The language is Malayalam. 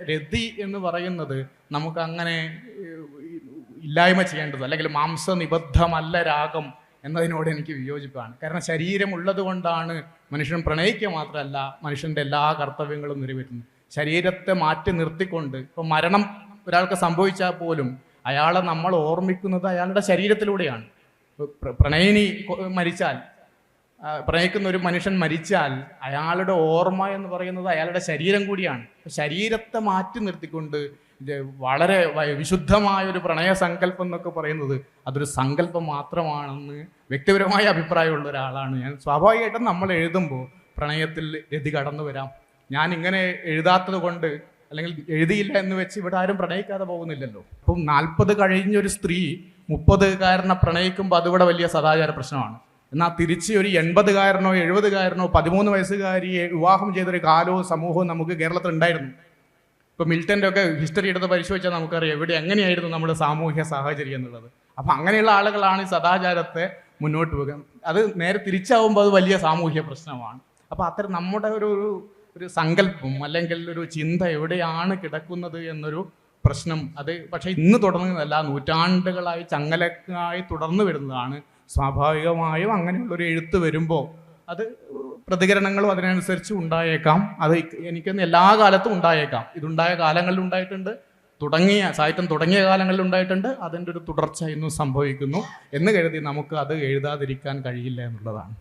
രതി എന്ന് പറയുന്നത് നമുക്ക് അങ്ങനെ ഇല്ലായ്മ ചെയ്യേണ്ടത് അല്ലെങ്കിൽ മാംസനിബദ്ധമല്ല രാഗം എന്നതിനോട് എനിക്ക് വിയോജിപ്പാണ്. കാരണം ശരീരം ഉള്ളത് കൊണ്ടാണ് മനുഷ്യൻ പ്രണയിക്കുക മാത്രമല്ല മനുഷ്യന്റെ എല്ലാ കർത്തവ്യങ്ങളും നിറവേറ്റുന്നത്. ശരീരത്തെ മാറ്റി നിർത്തിക്കൊണ്ട് ഇപ്പം മരണം ഒരാൾക്ക് സംഭവിച്ചാൽ പോലും അയാളെ നമ്മൾ ഓർമ്മിക്കുന്നത് അയാളുടെ ശരീരത്തിലൂടെയാണ്. പ്രണയിനി മരിച്ചാൽ പ്രണയിക്കുന്ന ഒരു മനുഷ്യൻ മരിച്ചാൽ അയാളുടെ ഓർമ്മ എന്ന് പറയുന്നത് അയാളുടെ ശരീരം കൂടിയാണ്. ശരീരത്തെ മാറ്റി നിർത്തിക്കൊണ്ട് വളരെ വിശുദ്ധമായ ഒരു പ്രണയ സങ്കല്പം എന്നൊക്കെ പറയുന്നത് അതൊരു സങ്കല്പം മാത്രമാണെന്ന് വ്യക്തിപരമായ അഭിപ്രായമുള്ള ഒരാളാണ്. ഞാൻ സ്വാഭാവികമായിട്ടും നമ്മൾ എഴുതുമ്പോൾ പ്രണയത്തിൽ രതി കടന്നു വരാം. ഞാൻ ഇങ്ങനെ എഴുതാത്തത് കൊണ്ട് അല്ലെങ്കിൽ എഴുതിയില്ല എന്ന് വെച്ച് ഇവിടെ ആരും പ്രണയിക്കാതെ പോകുന്നില്ലല്ലോ. അപ്പം നാൽപ്പത് കഴിഞ്ഞൊരു സ്ത്രീ മുപ്പത് മുപ്പതുകാരനെ പ്രണയിക്കുമ്പോൾ അതിവിടെ വലിയ സദാചാര പ്രശ്നമാണ്. എന്നാൽ തിരിച്ച് ഒരു എൺപതുകാരനോ എഴുപതുകാരനോ പതിമൂന്ന് വയസ്സുകാരിയെ വിവാഹം ചെയ്തൊരു കാലവും സമൂഹവും നമുക്ക് കേരളത്തിൽ ഉണ്ടായിരുന്നു. ഇപ്പോൾ മിൽട്ടന്റെ ഒക്കെ ഹിസ്റ്ററി എടുത്ത് പരിശോധിച്ചാൽ നമുക്കറിയാം. എവിടെ എങ്ങനെയായിരുന്നു നമ്മുടെ സാമൂഹ്യ സാഹചര്യം എന്നുള്ളത്. അപ്പം അങ്ങനെയുള്ള ആളുകളാണ് ഈ സദാചാരത്തെ മുന്നോട്ട് പോകുക അത് നേരെ തിരിച്ചാവുമ്പോൾ അത് വലിയ സാമൂഹ്യ പ്രശ്നമാണ്. അപ്പോൾ അത്തരം നമ്മുടെ ഒരു ഒരു ഒരു സങ്കല്പം അല്ലെങ്കിൽ ഒരു ചിന്ത എവിടെയാണ് കിടക്കുന്നത് എന്നൊരു പ്രശ്നം. അത് പക്ഷേ ഇന്ന് തുടങ്ങുന്നതല്ല. നൂറ്റാണ്ടുകളായി ചങ്ങലക്കായി തുടർന്നു വരുന്നതാണ്. സ്വാഭാവികമായും അങ്ങനെയുള്ളൊരു എഴുത്ത് വരുമ്പോൾ അത് പ്രതികരണങ്ങളും അതിനനുസരിച്ച് ഉണ്ടായേക്കാം. അത് എനിക്കൊന്ന് എല്ലാ കാലത്തും ഉണ്ടായേക്കാം. ഇതുണ്ടായ കാലങ്ങളിൽ ഉണ്ടായിട്ടുണ്ട്. തുടങ്ങിയ സാഹിത്യം തുടങ്ങിയ കാലങ്ങളിൽ ഉണ്ടായിട്ടുണ്ട്. അതിന്റെ ഒരു തുടർച്ച ഇന്നും സംഭവിക്കുന്നു എന്ന് കരുതി നമുക്ക് അത് എഴുതാതിരിക്കാൻ കഴിയില്ല എന്നുള്ളതാണ്.